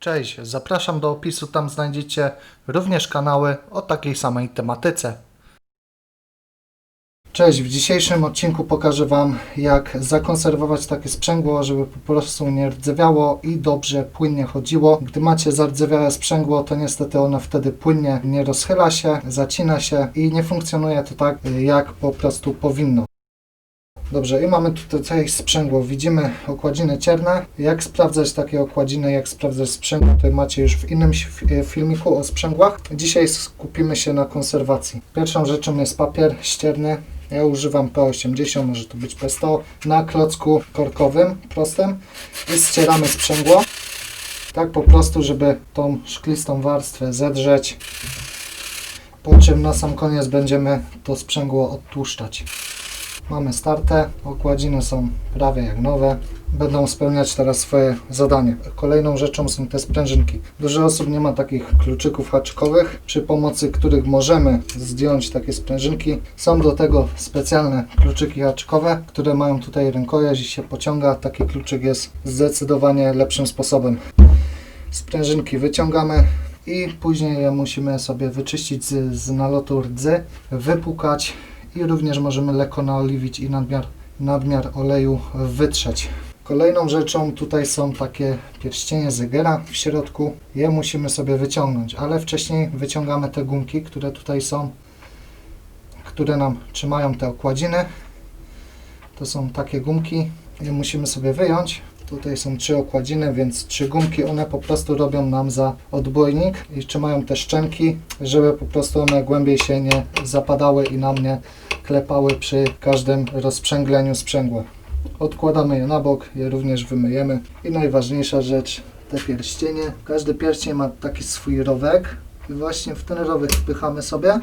Cześć, zapraszam do opisu, tam znajdziecie również kanały o takiej samej tematyce. Cześć, w dzisiejszym odcinku pokażę Wam jak zakonserwować takie sprzęgło, żeby po prostu nie rdzewiało i dobrze, płynnie chodziło. Gdy macie zardzewiałe sprzęgło, to niestety ono wtedy płynnie nie rozchyla się, zacina się i nie funkcjonuje to tak jak po prostu powinno. Dobrze, i mamy tutaj sprzęgło. Widzimy okładziny cierne. Jak sprawdzać takie okładziny, jak sprawdzać sprzęgło, to macie już w innym ś- filmiku o sprzęgłach. Dzisiaj skupimy się na konserwacji. Pierwszą rzeczą jest papier ścierny. Ja używam P80, może to być P100, na klocku korkowym, prostym i ścieramy sprzęgło. Tak po prostu, żeby tą szklistą warstwę zedrzeć. Po czym na sam koniec będziemy to sprzęgło odtłuszczać. Mamy startę, okładziny są prawie jak nowe. Będą spełniać teraz swoje zadanie. Kolejną rzeczą są te sprężynki. Dużo osób nie ma takich kluczyków haczykowych, przy pomocy których możemy zdjąć takie sprężynki. Są do tego specjalne kluczyki haczykowe, które mają tutaj rękojeść i się pociąga. Taki kluczyk jest zdecydowanie lepszym sposobem. Sprężynki wyciągamy i później je musimy sobie wyczyścić z, z nalotu rdzy, wypłukać i również możemy lekko naoliwić i nadmiar, nadmiar oleju wytrzeć. Kolejną rzeczą tutaj są takie pierścienie Zegera w środku. Je musimy sobie wyciągnąć, ale wcześniej wyciągamy te gumki, które tutaj są, które nam trzymają te okładziny. To są takie gumki. Je musimy sobie wyjąć. Tutaj są trzy okładziny, więc trzy gumki. One po prostu robią nam za odbojnik i trzymają te szczęki, żeby po prostu one głębiej się nie zapadały i nam nie klepały przy każdym rozprzęgleniu sprzęgła. Odkładamy je na bok, je również wymyjemy. I najważniejsza rzecz, te pierścienie. Każdy pierścień ma taki swój rowek i właśnie w ten rowek wpychamy sobie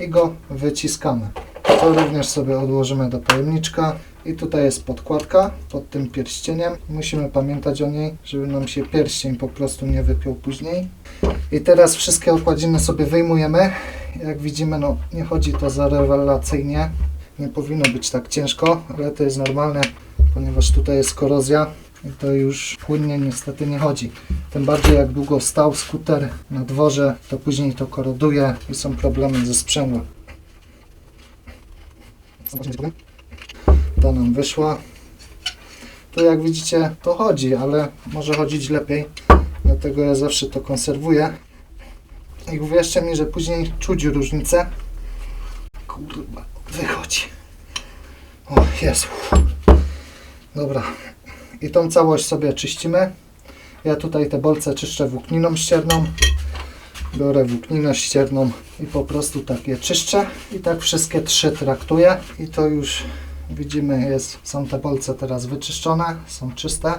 i go wyciskamy. To również sobie odłożymy do pojemniczka. I tutaj jest podkładka pod tym pierścieniem. Musimy pamiętać o niej, żeby nam się pierścień po prostu nie wypiął później. I teraz wszystkie okładziny sobie wyjmujemy. Jak widzimy, no nie chodzi to za rewelacyjnie. Nie powinno być tak ciężko, ale to jest normalne, ponieważ tutaj jest korozja i to już płynnie niestety nie chodzi. Tym bardziej jak długo stał skuter na dworze, to później to koroduje i są problemy ze sprzęgłem. Ta nam wyszła. Tu jak widzicie to chodzi, ale może chodzić lepiej. Dlatego ja zawsze to konserwuję. I uwierzcie mi, że później czuć różnicę. Kurwa, wychodzi. O, jest. Dobra. I tą całość sobie czyścimy. Ja tutaj te bolce czyszczę włókniną ścierną. Biorę włókninę ścierną i po prostu tak je czyszczę. I tak wszystkie trzy traktuję. I to już widzimy, jest, są te bolce teraz wyczyszczone, są czyste.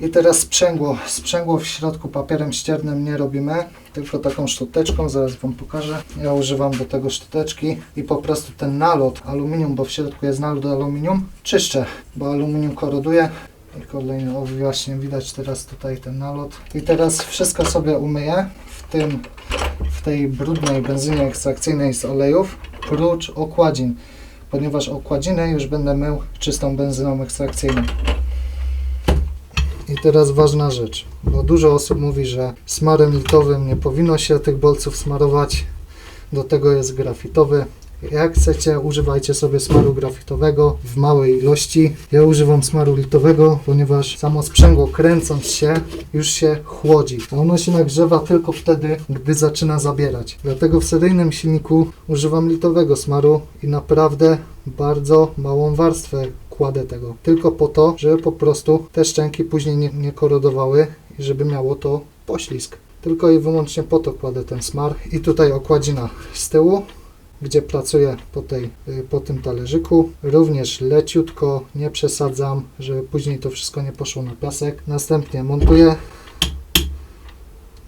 I teraz sprzęgło. Sprzęgło w środku papierem ściernym nie robimy, tylko taką szczoteczką, zaraz Wam pokażę. Ja używam do tego szczoteczki i po prostu ten nalot aluminium, bo w środku jest nalot aluminium, czyszczę, bo aluminium koroduje. I kolejny, o właśnie widać teraz tutaj ten nalot. I teraz wszystko sobie umyję w tym, w tej brudnej benzynie ekstrakcyjnej z olejów, prócz okładzin, ponieważ okładziny już będę mył czystą benzyną ekstrakcyjną. I teraz ważna rzecz, bo dużo osób mówi, że smarem litowym nie powinno się tych bolców smarować. Do tego jest grafitowy. Jak chcecie, używajcie sobie smaru grafitowego w małej ilości. Ja używam smaru litowego, ponieważ samo sprzęgło kręcąc się już się chłodzi. A ono się nagrzewa tylko wtedy, gdy zaczyna zabierać. Dlatego w seryjnym silniku używam litowego smaru i naprawdę bardzo małą warstwę kładę tego. Tylko po to, żeby po prostu te szczęki później nie, nie korodowały i żeby miało to poślizg. Tylko i wyłącznie po to kładę ten smar. I tutaj okładzina z tyłu, gdzie pracuję po, tej, y, po tym talerzyku. Również leciutko, nie przesadzam, żeby później to wszystko nie poszło na piasek. Następnie montuję.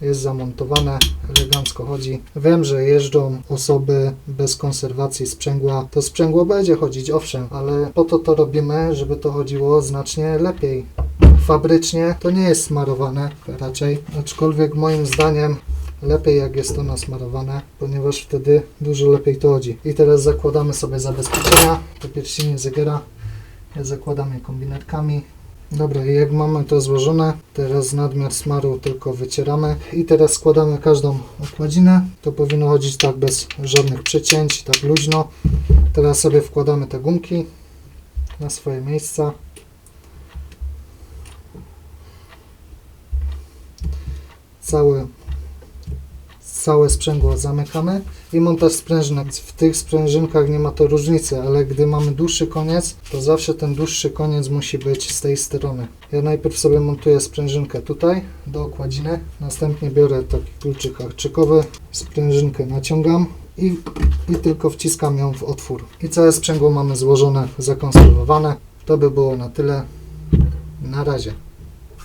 Jest zamontowane, elegancko chodzi. Wiem, że jeżdżą osoby bez konserwacji sprzęgła. To sprzęgło będzie chodzić, owszem, ale po to to robimy, żeby to chodziło znacznie lepiej. Fabrycznie to nie jest smarowane raczej, aczkolwiek moim zdaniem lepiej jak jest to nasmarowane, ponieważ wtedy dużo lepiej to chodzi. I teraz zakładamy sobie zabezpieczenia, to pierścienie zegera. Ja zakładam je kombinerkami Dobra, jak mamy to złożone, teraz nadmiar smaru tylko wycieramy i teraz składamy każdą okładzinę. To powinno chodzić tak bez żadnych przecięć, tak luźno. Teraz sobie wkładamy te gumki na swoje miejsca. Cały, całe sprzęgło zamykamy i montaż sprężynek. W tych sprężynkach nie ma to różnicy, ale gdy mamy dłuższy koniec, to zawsze ten dłuższy koniec musi być z tej strony. Ja najpierw sobie montuję sprężynkę tutaj do okładziny, następnie biorę taki kluczyk harczykowy, sprężynkę naciągam i, i tylko wciskam ją w otwór. I całe sprzęgło mamy złożone, zakonserwowane. To by było na tyle. Na razie.